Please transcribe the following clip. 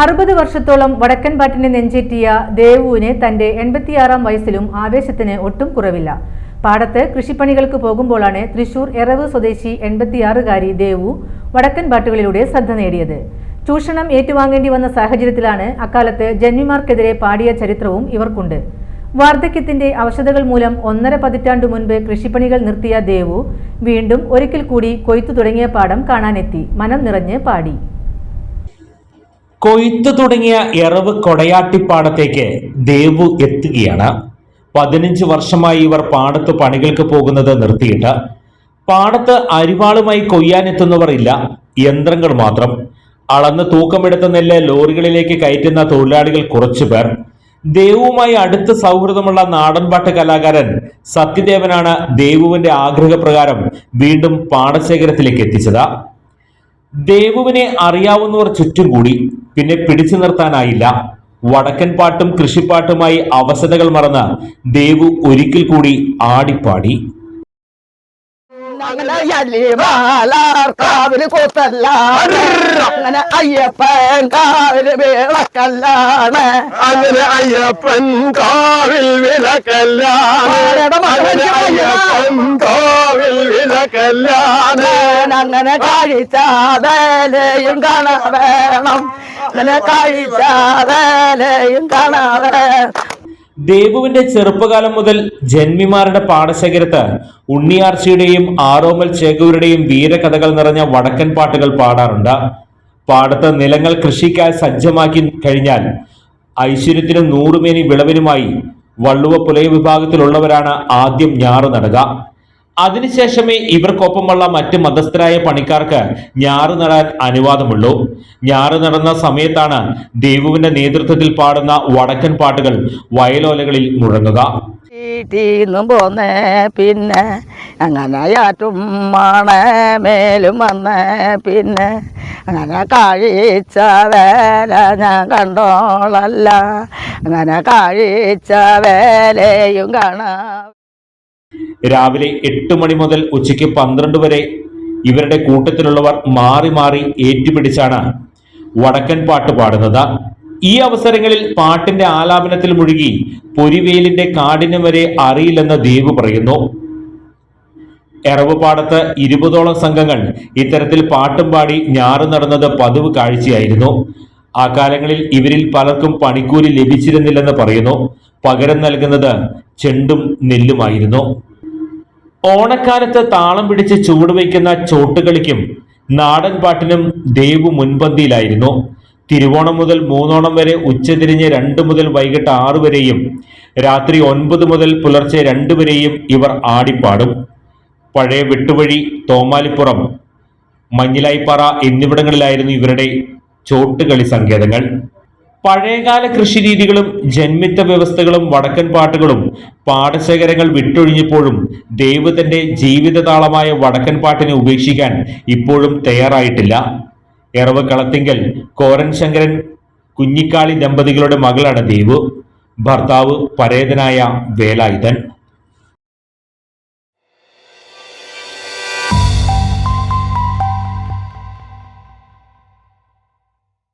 അറുപത് വർഷത്തോളം വടക്കൻ പാട്ടിനെ നെഞ്ചേറ്റിയ ദേവുവിന് തന്റെ എൺപത്തിയാറാം വയസ്സിലും ആവേശത്തിന് ഒട്ടും കുറവില്ല. പാടത്ത് കൃഷിപ്പണികൾക്ക് പോകുമ്പോഴാണ് തൃശൂർ എറവ് സ്വദേശി എൺപത്തിയാറുകാരി ദേവു വടക്കൻ പാട്ടുകളിലൂടെ ശ്രദ്ധ നേടിയത്. ചൂഷണം ഏറ്റുവാങ്ങേണ്ടി വന്ന സാഹചര്യത്തിലാണ് അക്കാലത്ത് ജന്മിമാർക്കെതിരെ പാടിയ ചരിത്രവും ഇവർക്കുണ്ട്. വാർദ്ധക്യത്തിന്റെ അവശതകൾ മൂലം ഒന്നര പതിറ്റാണ്ടു മുൻപ് കൃഷിപ്പണികൾ നിർത്തിയ ദേവു വീണ്ടും ഒരിക്കൽ കൂടി കൊയ്ത്തു തുടങ്ങിയ പാടം കാണാനെത്തി. മനം നിറഞ്ഞ് പാടി. കൊയ്ത്ത് തുടങ്ങിയ എറവ് കൊടയാട്ടിപ്പാടത്തേക്ക് ദേവു എത്തുകയാണ്. പതിനഞ്ച് വർഷമായി ഇവർ പാടത്ത് പണികൾക്ക് പോകുന്നത് നിർത്തിയിട്ട്. പാടത്ത് അരിവാളുമായി കൊയ്യാനെത്തുന്നവർ ഇല്ല യന്ത്രങ്ങൾ മാത്രം. അളന്ന് തൂക്കമെടുത്ത നെല്ല് ലോറികളിലേക്ക് കയറ്റുന്ന തൊഴിലാളികൾ കുറച്ചു പേർ. ദേവുമായി അടുത്ത സൗഹൃദമുള്ള നാടൻപാട്ട് കലാകാരൻ സത്യദേവനാണ് ദേവുവിന്റെ ആഗ്രഹപ്രകാരം വീണ്ടും പാടശേഖരത്തിലേക്ക് എത്തിച്ചത്. ദേവുവിനെ അറിയാവുന്നവർ ചുറ്റും കൂടി പിന്നെ പിടിച്ചു നിർത്താനായില്ല. വടക്കൻ പാട്ടും കൃഷിപ്പാട്ടുമായി അവസരകൾ മറന്ന് ദേവു ഒരിക്കൽ കൂടി ആടിപ്പാടി. അങ്ങനെ അങ്ങനെ അയ്യപ്പൻ കാവിൽ വിളക്കല്ലാണ് അങ്ങനെ അയ്യപ്പൻ കാവിൽ വിളക്കല്ലാണ് അങ്ങനെ അയ്യപ്പൻ കോവിൽ വിലക്കല്ലാണ് അങ്ങനെ കഴിച്ചാതലയും കാണ വേണം അങ്ങനെ കഴിച്ചാതലയും കാണ ദേവുവിന്റെ ചെറുപ്പകാലം മുതൽ ജന്മിമാരുടെ പാടശേഖരത്ത് ഉണ്ണിയാർച്ചയുടെയും ആറോമൽ ചേകൂരുടെയും വീരകഥകൾ നിറഞ്ഞ വടക്കൻ പാട്ടുകൾ പാടാറുണ്ട്. പാടത്ത് നിലങ്ങൾ കൃഷിക്കായി സജ്ജമാക്കി കഴിഞ്ഞാൽ ഐശ്വര്യത്തിനും നൂറുമേനി വിളവിനുമായി വള്ളുവ പുലയ വിഭാഗത്തിലുള്ളവരാണ് ആദ്യം ഞാറ് നടുക അതിനുശേഷമേ ഇവർക്കൊപ്പമുള്ള മറ്റ് മതസ്ഥരായ പണിക്കാർക്ക് ഞാറ് നടാൻ അനുവാദമുള്ളൂ. ഞാറ് നടന്ന സമയത്താണ് ദേവുവിന്റെ നേതൃത്വത്തിൽ പാടുന്ന വടക്കൻ പാട്ടുകൾ വയലോലകളിൽ മുഴങ്ങുക. പിന്നെ അങ്ങനെ ആറ്റും മേലും വന്ന പിന്നെ അങ്ങനെ കാഴ്ച വേല ഞാൻ കണ്ടോളല്ല. അങ്ങനെ കാഴ്ച വേലയും കാണാം രാവിലെ എട്ട് മണി മുതൽ ഉച്ചയ്ക്ക് പന്ത്രണ്ട് വരെ ഇവരുടെ കൂട്ടത്തിലുള്ളവർ മാറി മാറി ഏറ്റുപിടിച്ചാണ് വടക്കൻ പാട്ട് പാടുന്നത്. ഈ അവസരങ്ങളിൽ പാട്ടിന്റെ ആലാപനത്തിൽ മുഴുകി പൊരിവേലിന്റെ കാടിന് വരെ അറിയില്ലെന്ന് ദേവ് പറയുന്നു. എറവുപാടത്ത് ഇരുപതോളം സംഘങ്ങൾ ഇത്തരത്തിൽ പാട്ടും പാടി ഞാറ് നടന്നത് പതിവ് കാഴ്ചയായിരുന്നു. ആ കാലങ്ങളിൽ ഇവരിൽ പലർക്കും പണിക്കൂലി ലഭിച്ചിരുന്നില്ലെന്ന് പറയുന്നു. പകരം നൽകുന്നത് ചെണ്ടും നെല്ലുമായിരുന്നു. ഓണക്കാലത്ത് താളം പിടിച്ച് ചൂടുവയ്ക്കുന്ന ചോട്ടുകളിക്കും നാടൻ പാട്ടിനും ദേവു മുൻപന്തിയിലായിരുന്നു. തിരുവോണം മുതൽ മൂന്നോണം വരെ ഉച്ചതിരിഞ്ഞ് രണ്ട് മുതൽ വൈകിട്ട് ആറ് വരെയും രാത്രി ഒൻപത് മുതൽ പുലർച്ചെ രണ്ട് വരെയും ഇവർ ആടിപ്പാടും. പഴയ വെട്ടുവഴി തോമാലിപ്പുറം മഞ്ഞിലായിപ്പാറ എന്നിവിടങ്ങളിലായിരുന്നു ഇവരുടെ ചോട്ടുകളി സങ്കേതങ്ങൾ. പഴയകാല കൃഷിരീതികളും ജന്മിത്ത വ്യവസ്ഥകളും വടക്കൻ പാട്ടുകളും പാടശേഖരങ്ങൾ വിട്ടൊഴിഞ്ഞപ്പോഴും ദൈവത്തിന്റെ ജീവിതതാളമായ വടക്കൻ പാട്ടിനെ ഉപേക്ഷിക്കാൻ ഇപ്പോഴും തയ്യാറായിട്ടില്ല. എറവ് കളത്തിങ്കൽ കോരൻ ശങ്കരൻ കുഞ്ഞിക്കാളി ദമ്പതികളുടെ മകളാണ് ദേവ്. ഭർത്താവ് പരേതനായ വേലായുധൻ.